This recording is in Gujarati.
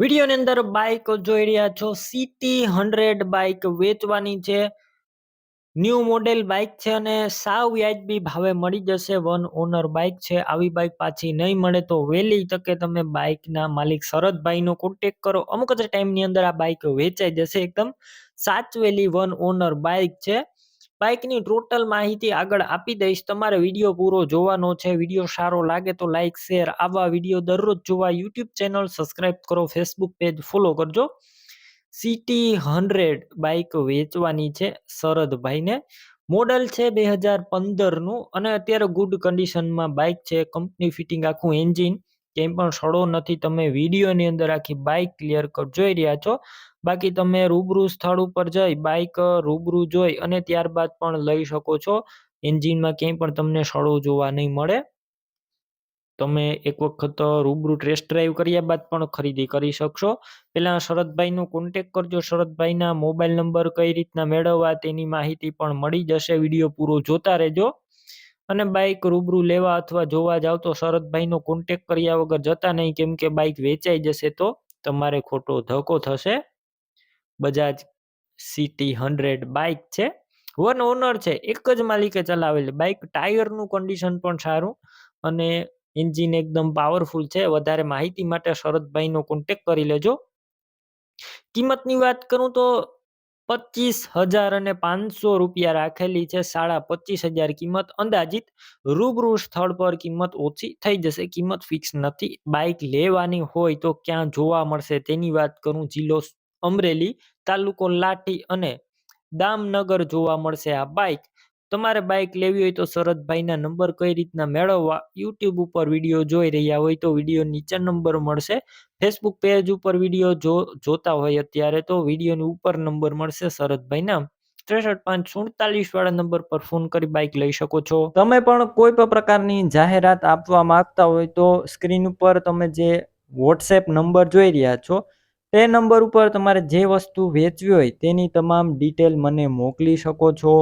વિડીયોની અંદર બાઇક જોઈ રહ્યા છો. સીટી હંડ્રેડ બાઇક વેચવાની છે. ન્યૂ મોડેલ બાઇક છે અને સાવ વ્યાજબી ભાવે મળી જશે. વન ઓનર બાઇક છે. આવી બાઇક પાછી નહીં મળે તો વહેલી તકે તમે બાઇકના માલિક શરદભાઈનો કોન્ટેક કરો. અમુક જ ટાઈમની અંદર આ બાઇક વેચાઈ જશે. એકદમ સાચવેલી વન ઓનર બાઇક છે. બાઇકની ટોટલ માહિતી આગળ આપી દઈશ. તમારે વીડિયો પૂરો જોવાનો છે. વીડિયો સારો લાગે તો લાઇક, શેર આવા વીડિયો દરરોજ જોવા યુટ્યુબ ચેનલ સબસ્ક્રાઇબ કરો, ફેસબુક પેજ ફોલો કરજો. સિટી હંડ્રેડ બાઇક વેચવાની છે શરદભાઈને મોડલ છે બે હજાર પંદરનું અને અત્યારે ગુડ કન્ડિશનમાં બાઇક છે. કંપની ફિટિંગ આખું એન્જિન. ક્યાંય પણ સડો નથી, તમે વિડીયોની અંદર આખી બાઇક ક્લિયર કટ જોઈ રહ્યા છો? બાકી તમે રૂબરૂ સ્થળ ઉપર જઈ બાઇક રૂબરૂ જોઈ અને ત્યારબાદ પણ લઈ શકો છો. એન્જિનમાં ક્યાંય પણ તમને સડો જોવા નહીં મળે. તમે એક વખત રૂબરૂ ટેસ્ટ ડ્રાઈવ કર્યા બાદ પણ ખરીદી કરી શકશો. પહેલાં શરદભાઈનો કોન્ટેક કરજો. શરદભાઈના મોબાઈલ નંબર કઈ રીતના મેળવવા તેની માહિતી પણ મળી જશે. વીડિયો પૂરો જોતા રહેજો. અને બાઇક રૂબરૂ લેવા અથવા જોવા જાવ તો શરદભાઈનો કોન્ટેક કર્યા વગર જતા નહીં. કેમ કે બાઇક વેચાઈ જશે તો તમારે ખોટો ધક્કો થશે. બજાજ સિટી હંડ્રેડ બાઇક છે. વન ઓનર છે. એક જ માલિકે ચલાવેલી બાઇક ટાયરનું કન્ડિશન પણ સારું અને એન્જિન એકદમ પાવરફુલ છે. વધારે માહિતી માટે શરદભાઈનો કોન્ટેક કરી લેજો. કિંમતની વાત કરું તો પચીસ હજાર અને પાંચસો રૂપિયા રાખેલી છે. સાડા પચીસ હજાર કિંમત અંદાજિત. રૂબરૂ સ્થળ પર કિંમત ઓછી થઈ જશે. કિંમત ફિક્સ નથી. બાઇક લેવાની હોય તો ક્યાં જોવા મળશે? તેની વાત કરું જિલ્લો અમરેલી તાલુકો લાઠી અને દામનગર જોવા મળશે આ બાઇક. તમારે બાઇક લેવી હોય તો શરદભાઈના નંબર કઈ રીતના મેળવવા? યુટ્યુબ ઉપર વીડિયો જોઈ રહ્યા હોય તો વીડિયો નીચે નંબર મળશે. ફેસબુક પેજ ઉપર વીડિયો જો, જોતા હોય અત્યારે તો વિડીયોની ઉપર નંબર મળશે શરદભાઈના ત્રેસઠ પાંચ સુડતાલીસ વાળા નંબર પર ફોન કરી બાઇક લઈ શકો છો. તમે પણ કોઈ પણ પ્રકારની જાહેરાત આપવા માંગતા હોય તો સ્ક્રીન ઉપર તમે જે વોટ્સએપ નંબર જોઈ રહ્યા છો, તે નંબર ઉપર તમારે જે વસ્તુ વેચવી હોય તેની તમામ ડિટેલ મને મોકલી શકો છો.